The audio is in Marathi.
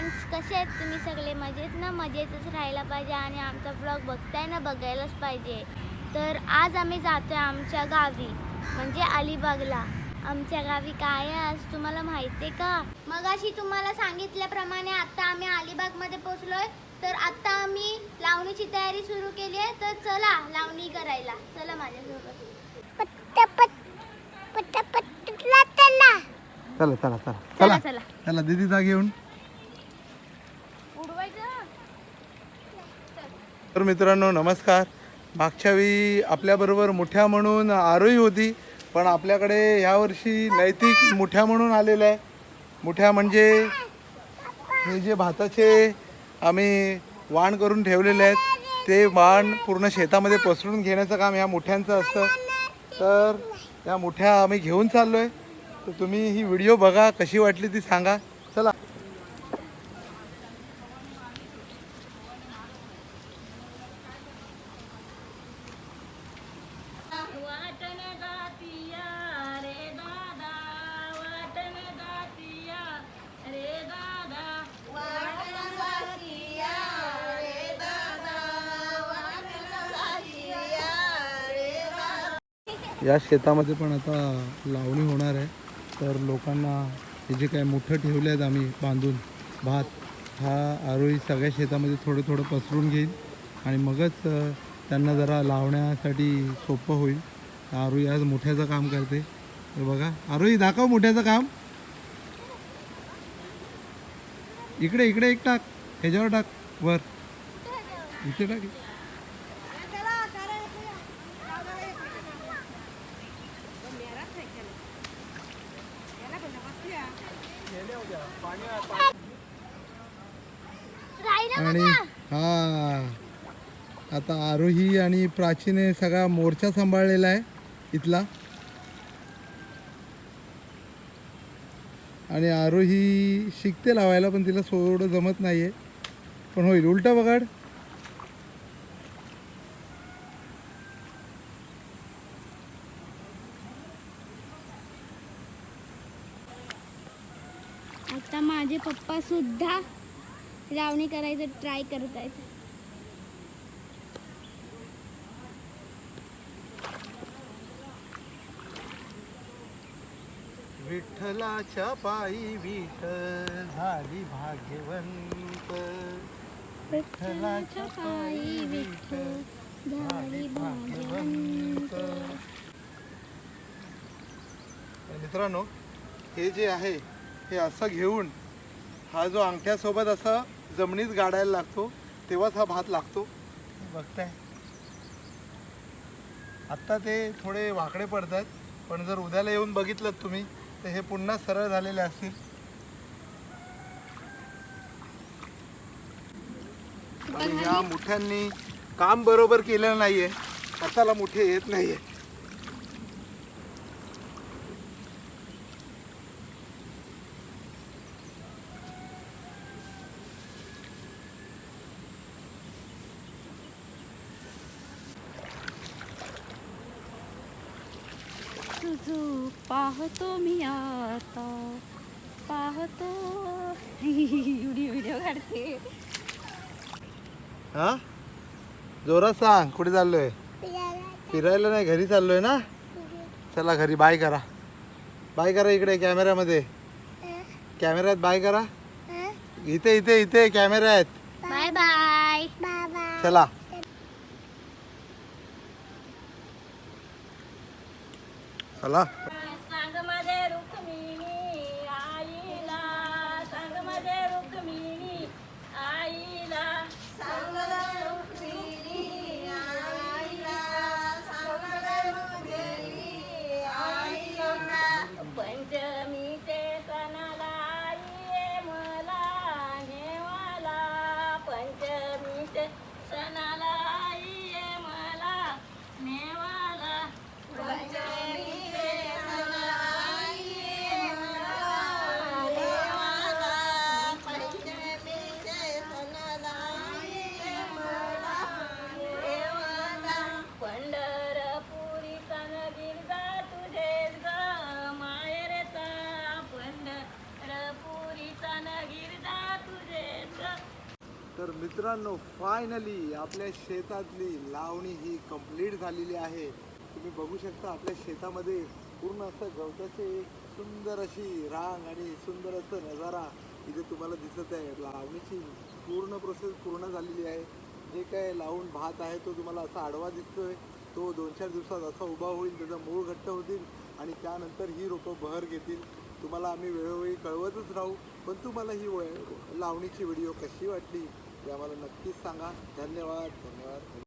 फ्रेंड्स कसे आहेत तुम्ही सगळे? मजेत ना? मजेतच राहायला पाहिजे आणि आमचा ब्लॉग बघताय ना? बघायलाच पाहिजे. तर आज आम्ही जातोय आमच्या गावी म्हणजे अलिबागला. आमच्या गावी काय आहे आज तुम्हाला माहिती आहे का? मगाशी तुम्हाला सांगितल्याप्रमाणे आता आम्ही अलिबागमध्ये पोहोचलोय. तर आता आम्ही लावणीची तयारी सुरू केली आहे. तर चला लावणी करायला. चला माझ्यासोबत. चला चला. चला चला चला. चला चला. दीदीचा घेऊन उडवायचं तर मित्रांनो नमस्कार. मागच्या वेळी आपल्याबरोबर मुठ्या म्हणून आरोही होती पण आपल्याकडे ह्यावर्षी नैतिक मुठ्या म्हणून आलेलं आहे. मुठ्या म्हणजे हे जे भाताचे आम्ही वाण करून ठेवलेले आहेत ते वाण पूर्ण शेतामध्ये पसरून घेण्याचं काम ह्या मुठ्यांचं असतं. तर या मुठ्या आम्ही घेऊन चाललो आहे तर तुम्ही ही व्हिडिओ बघा कशी वाटली ती सांगा. चला. या शेतामध्ये पण आता लावणी होणार आहे. तर लोकांना हे जे काय मोठं ठेवले आहेत आम्ही बांधून भात हा आरोही सगळ्या शेतामध्ये थोडं थोडं पसरून घेईल आणि मगच त्यांना जरा लावण्यासाठी सोपं होईल. आरोही आज मोठ्याचं काम करते. तर बघा आरोही दाखव मोठ्याचं काम. इकडे इकडे एक टाक. ह्याच्यावर टाक. वर. इथे टाक. आणि हा आता आरोही आणि प्राचीने सगळा मोर्चा सांभाळलेला आहे इथला. आणि आरोही शिकते लावायला पण तिला सोडं जमत नाहीये. पण होईल उलटा बघाड. आता माझे पप्पा सुद्धा लावणी करायचं ट्राय करत आहेत. विठ्ठलाच्या पायी विठ्ठल झाली भाग्यवंत. विठ्ठलाच्या पायी विठ्ठल झाली भाग्यवंत. मित्रांनो हे जे आहे हे असं घेऊन हा जो अंगठ्यासोबत असा जमिनीत गाडायला लागतो तेव्हाच हा भात लागतो. बघताय. आत्ता ते थोडे वाकडे पडतात पण जर उद्याला येऊन बघितलं तुम्ही तर हे पुन्हा सरळ झालेले असतील. आणि या मुठ्यांनी काम बरोबर केलेलं नाहीये. हाताला मुठे येत नाहीये? तुझं पाहतो मी आता. पाहतो. व्हिडिओ व्हिडिओ काढते. हा? जोरात सांग कुठे चाललोय? फिरायला नाही घरी चाललोय ना? चला घरी बाय करा. बाय करा इकडे कॅमेऱ्यामध्ये कॅमेऱ्यात बाय करा. इथे इथे इथे बाय बाय बाय चला. चला. तर मित्रांनो फायनली आपल्या शेतातली लावणी ही कंप्लीट झालेली आहे. तुम्ही बघू शकता आपल्या शेतामध्ये पूर्ण असं गवताचे एक सुंदर अशी रांग आणि सुंदर असं नजारा इथे तुम्हाला दिसत आहे. लावणीची पूर्ण प्रोसेस पूर्ण झालेली आहे. जे काय लावून भात आहे तो तुम्हाला असा आडवा दिसतोय. तो दोन चार दिवसात असा उभा होईल त्याचा मूळ घट्ट होतील आणि त्यानंतर ही रोपं बहर घेतील. तुम्हाला आम्ही वेळोवेळी कळवतच राहू पण तुम्हाला ही लावणीची व्हिडिओ कशी वाटली? ते आम्हाला नक्कीच सांगा. धन्यवाद. धन्यवाद.